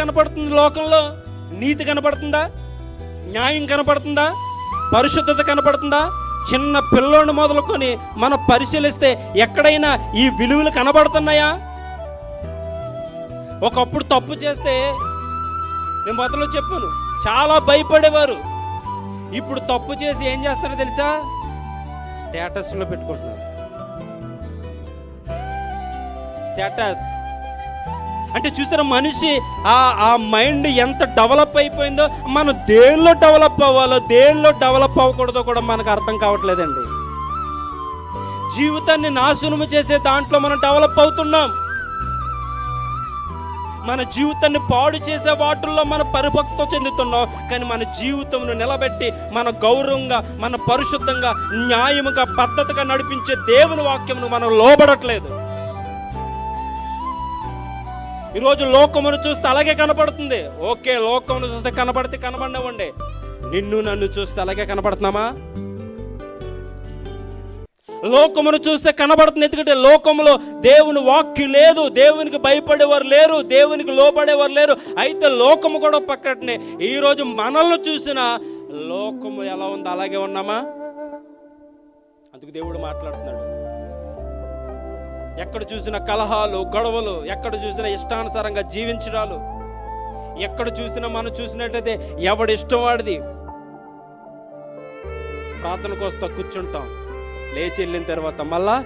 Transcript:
కనపడుతుంది లోకంలో? నీతి కనపడుతుందా? న్యాయం కనపడుతుందా? పరిశుద్ధత కనపడుతుందా? చిన్న పిల్లోని మొదలుకొని మనం పరిశీలిస్తే ఎక్కడైనా ఈ విలువలు కనబడుతున్నాయా? ఒకప్పుడు తప్పు చేస్తే నేను మొదలు చెప్పాను చాలా భయపడేవారు. ఇప్పుడు తప్పు చేసి ఏం చేస్తారో తెలుసా? స్టేటస్లో పెట్టుకుంటున్నారు. స్టేటస్. అంటే చూసారా మనిషి ఆ ఆ మైండ్ ఎంత డెవలప్ అయిపోయిందో మనం దేనిలో డెవలప్ అవ్వాలో దేనిలో డెవలప్ అవ్వకూడదో కూడా మనకు అర్థం కావట్లేదండి. జీవితాన్ని నాశనము చేసే దాంట్లో మనం డెవలప్ అవుతున్నాం. మన జీవితాన్ని పాడు చేసే వాటిల్లో మన పరిభక్తం చెందుతున్నాం. కానీ మన జీవితంను నిలబెట్టి మన గౌరవంగా మన పరిశుద్ధంగా న్యాయముగా పద్ధతిగా నడిపించే దేవుని వాక్యమును మనం లోబడట్లేదు. ఈరోజు లోకమును చూస్తే అలాగే కనపడుతుంది. ఓకే లోకమును చూస్తే కనపడితే కనబడినవ్వండి. నిన్ను నన్ను చూస్తే అలాగే కనపడుతున్నామా? లోకమును చూస్తే కనబడుతుంది ఎందుకంటే లోకములో దేవుని వాక్యు లేదు దేవునికి భయపడేవారు లేరు దేవునికి లోపడేవారు లేరు. అయితే లోకము కూడా పక్కటనే ఈరోజు మనల్ని చూసిన లోకము ఎలా ఉందో అలాగే ఉన్నామా? అందుకు దేవుడు మాట్లాడుతున్నాడు. ఎక్కడ చూసిన కలహాలు గొడవలు ఎక్కడ చూసిన ఇష్టానుసారంగా జీవించడాలు ఎక్కడ చూసినా మనం చూసినట్టయితే ఎవడి ఇష్టం వాడిది? ప్రార్థనకు వస్తా కూర్చుంటాం. లేచి వెళ్ళిన తర్వాత మళ్ళా